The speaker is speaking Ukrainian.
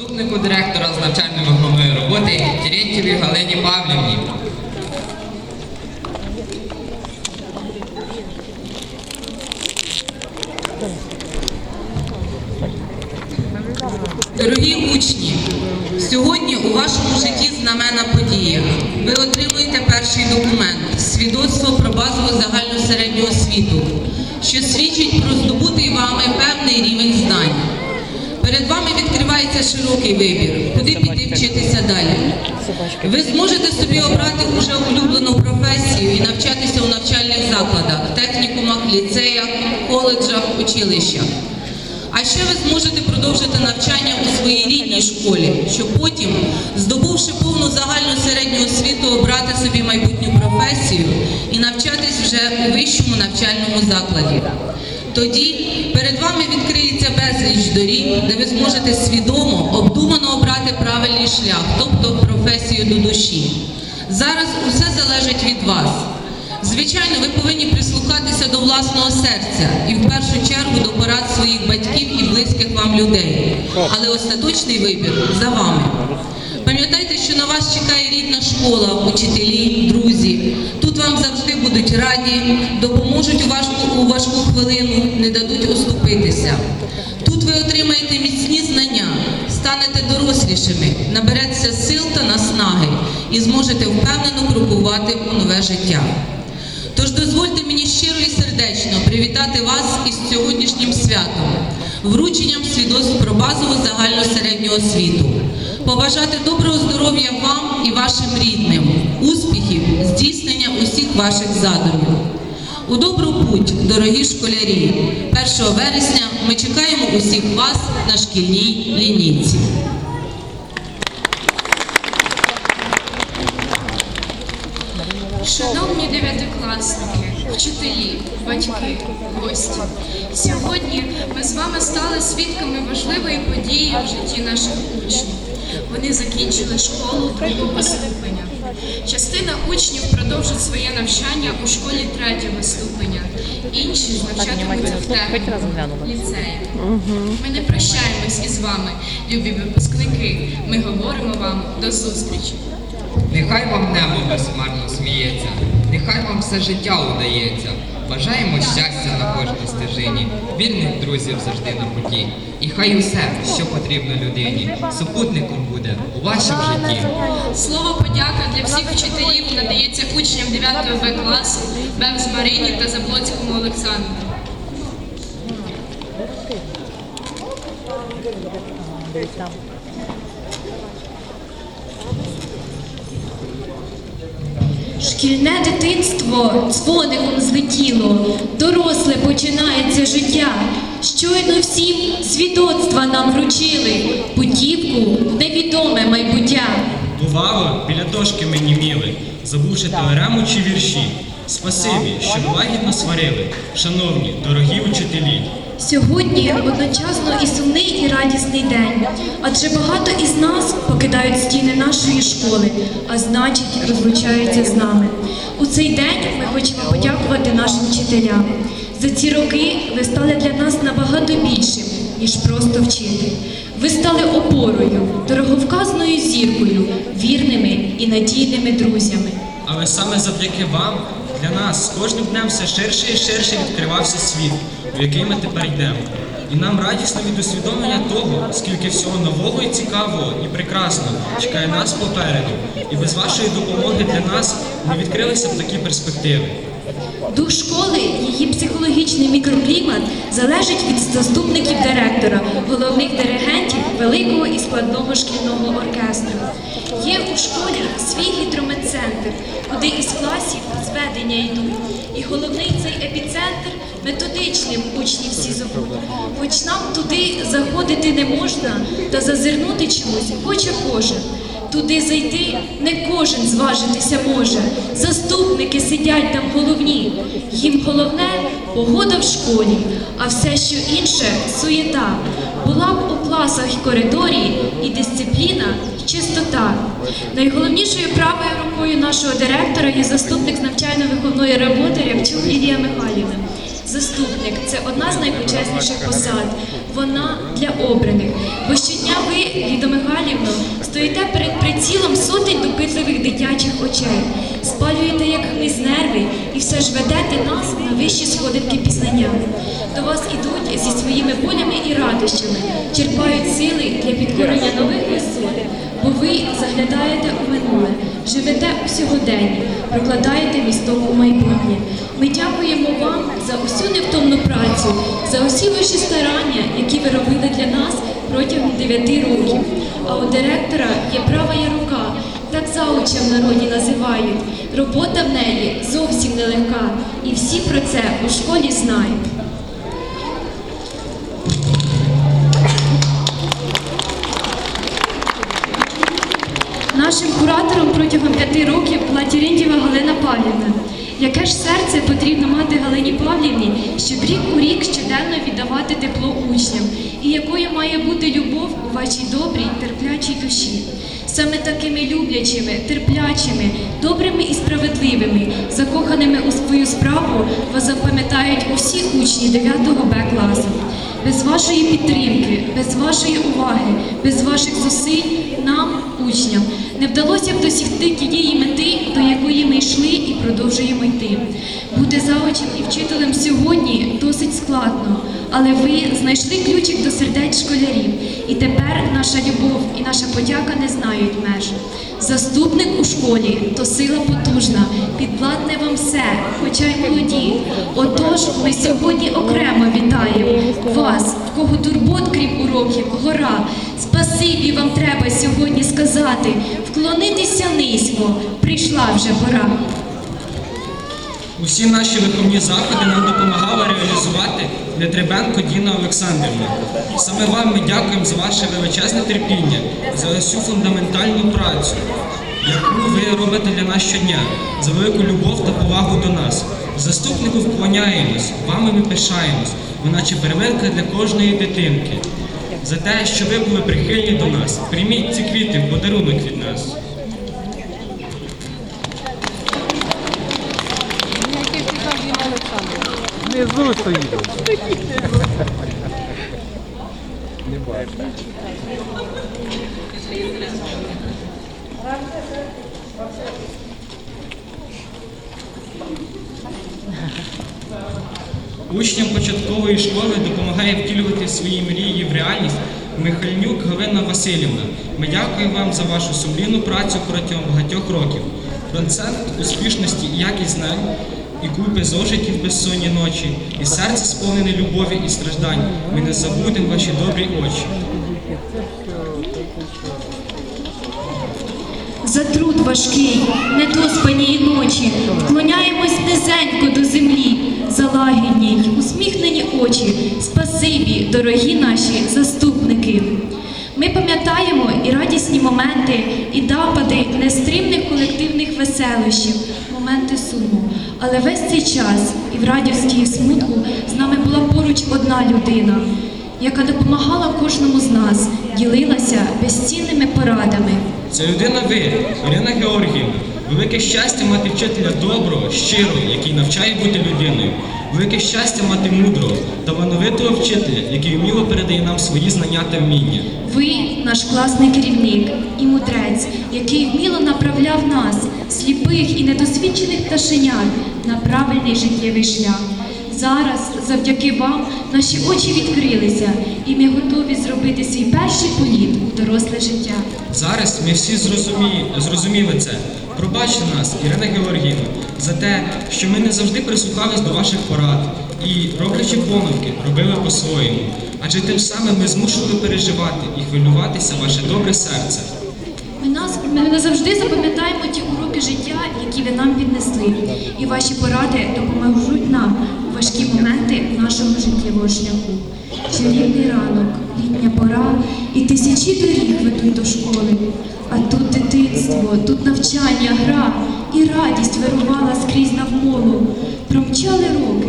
Заступнику директора з навчально-виховної роботи Терентьєвій Галині Павлівні. Дорогі учні, сьогодні у вашому житті знаменна подія. Ви отримуєте перший документ свідоцтво про базову загальну середню освіту, що свідчить про здобутий вами певний рівень знань. Перед вами відкривається широкий вибір, куди піти вчитися далі. Ви зможете собі обрати уже улюблену професію і навчатися у навчальних закладах, технікумах, ліцеях, коледжах, училищах. А ще ви зможете продовжити навчання у своїй рідній школі, щоб потім, здобувши повну загальну середню освіту, обрати собі майбутню професію і навчатись вже у вищому навчальному закладі. Тоді перед вами відкриється безліч доріг, де ви зможете свідомо, обдумано обрати правильний шлях, тобто професію до душі. Зараз усе залежить від вас. Звичайно, ви повинні прислухатися до власного серця і в першу чергу до порад своїх батьків і близьких вам людей. Але остаточний вибір за вами. Пам'ятайте, що на вас чекає рідна школа, учителі, друзі. Тут вам завжди будуть раді, допоможуть у важку, у важку хвилину, не дадуть оступитися. Тут ви отримаєте міцні знання, станете дорослішими, набереться сил та наснаги і зможете впевнено крокувати у нове життя. Тож дозвольте мені щиро і сердечно привітати вас із сьогоднішнім святом, врученням свідоцтв про базову загальну середню освіту, побажати доброго здоров'я вам і вашим рідним, успіхів, здійснення усіх ваших задумів. У добру путь, дорогі школярі! 1 вересня ми чекаємо усіх вас на шкільній лінійці. Шановні дев'ятикласники, вчителі, батьки, гості. Сьогодні ми з вами стали свідками важливої події в житті наших учнів. Вони закінчили школу другого ступеня. Частина учнів продовжить своє навчання у школі третього ступеня. Інші навчатимуться в техніку, ліцеї. Ми не прощаємось із вами, любі випускники. Ми говоримо вам до зустрічі. Нехай вам небо безхмарно сміється, нехай вам все життя удається. Бажаємо щастя на кожній стежині, вільних друзів завжди на путі. І хай усе, що потрібно людині, супутником буде у вашому житті. Слово подяка для всіх вчителів надається учням 9 Б класу Бевз Марині та Заблоцькому Олександру. Шкільне дитинство дзвоником злетіло, доросле починається життя. Щойно всім свідоцтва нам вручили, путівку невідоме майбуття. Бувало, біля дошки мені міли, забувши теорему чи вірші. Спасибі, що лагідно сварили, шановні, дорогі учителі. Сьогодні одночасно і сумний, і радісний день, адже багато із нас покидають стіни нашої школи, а значить, розлучаються з нами. У цей день ми хочемо подякувати нашим вчителям. За ці роки ви стали для нас набагато більшим, ніж просто вчитель. Ви стали опорою, дороговказною зіркою, вірними і надійними друзями. Але саме завдяки вам для нас з кожним днем все ширше і ширше відкривався світ, у який ми тепер йдемо. І нам радісно від усвідомлення того, скільки всього нового і цікавого і прекрасного чекає нас попереду. І без вашої допомоги для нас не відкрилися б такі перспективи. Дух школи, її психологічний мікроклімат залежить від заступників директора, головних великого і складного шкільного оркестру. Є у школі свій гідрометцентр, куди із класів зведення йдуть. І головний цей епіцентр методичним учні всі зовуть. Хоч нам туди заходити не можна, та зазирнути чомусь хоче кожен. Туди зайти не кожен зважитися може. Заступники сидять там головні. Їм головне погода в школі, а все, що інше суєта. Була б у класах і коридорі і дисципліна, і чистота. Найголовнішою правою рукою нашого директора є заступник навчально-виховної роботи Рябчук Лілія Михайлівна. Заступник це одна з найпочесніших посад. Вона для обраних, бо щодня Щодня ви, Лідо Михайлівно, стоїте перед прицілом сотень допитливих дитячих очей, спалюєте як хмиз нерви і все ж ведете нас на вищі сходинки пізнання. До вас ідуть зі своїми болями і радощами, черпають сили для підкорення нових висот, бо ви заглядаєте у минуле, живете у сьогоденні, прокладаєте місток у майбутнє. Ми дякуємо вам за усю невтомну працю, за усі ваші старання, які ви робили для нас протягом 9 років. А у директора є права рука, так зауча в народі називають. Робота в неї зовсім нелегка, і всі про це у школі знають. Нашим куратором протягом п'яти років була Тірентєва Галина Павлівна. Яке ж серце потрібно мати Галині Павлівні, щоб рік у рік щоденно віддавати тепло учням, і якою має бути любов у вашій добрій, терплячій душі. Саме такими люблячими, терплячими, добрими і справедливими, закоханими у свою справу вас запам'ятають усі учні 9 Б класу. Без вашої підтримки, без вашої уваги, без ваших зусиль нам, учням, не вдалося б досягти тієї мети, до якої продовжуємо йти. Бути заочним і вчителем сьогодні досить складно, але ви знайшли ключик до сердець школярів, і тепер наша любов і наша подяка не знають меж. Заступник у школі то сила потужна, підвладне вам все, хоча й молоді. Отож, ми сьогодні окремо вітаємо вас, в кого турбот, крім уроків, гора. Спасибі вам треба сьогодні сказати, вклонитися низько, прийшла вже пора. Усі наші виховні заходи нам допомагала реалізувати Нетребенко Діна Олександрівна. Саме вам ми дякуємо за ваше величезне терпіння, за всю фундаментальну працю, яку ви робите для нас щодня, за велику любов та повагу до нас. Заступнику вклоняємось, вами ми пишаємось, ви наче первинка для кожної дитинки. За те, що ви були прихильні до нас, прийміть ці квіти в подарунок від нас. Внизу стоїть. Учням початкової школи допомагає втілювати свої мрії в реальність Михальнюк Галина Васильівна. Ми дякуємо вам за вашу сумлінну працю протягом багатьох років. Процент успішності і якість знань, і купи зожитів безсонні ночі, і серце сповнене любові і страждань. Ми не забудемо ваші добрі очі. За труд важкий, недоспані ночі, вклоняємось низенько до землі, за лагідні й усміхнені очі. Спасибі, дорогі наші заступники. Ми пам'ятаємо і радісні моменти, і напади нестримних веселощів, моменти суму. Але весь цей час і в радівській смутку з нами була поруч одна людина, яка допомагала кожному з нас, ділилася безцінними порадами. Це людина ви, Ірина Георгіївна. Велике щастя мати вчителя доброго, щирого, який навчає бути людиною. Велике щастя мати мудрого, талановитого вчителя, який вміло передає нам свої знання та вміння. Ви наш класний керівник і мудрець, який вміло направляв нас, сліпих і недосвідчених пташенят, на правильний життєвий шлях. Зараз, завдяки вам, наші очі відкрилися, і ми готові зробити свій перший політ у доросле життя. Зараз ми всі зрозумі... зрозуміли це. Пробачте нас, Ірина Георгіївна, за те, що ми не завжди прислухались до ваших порад і, роблячи помилки, робили по-своєму. Адже тим самим ми змушували переживати і хвилюватися ваше добре серце. Ми, нас, ми назавжди запам'ятаємо ті уроки життя, які ви нам віднесли, і ваші поради допоможуть нам у важкі моменти нашого життєвого шляху. Чарівний ранок, літня пора, і тисячі доріг ведуть до школи. А тут дитинство, тут навчання, гра, і радість вирувала скрізь навколо. Промчали роки,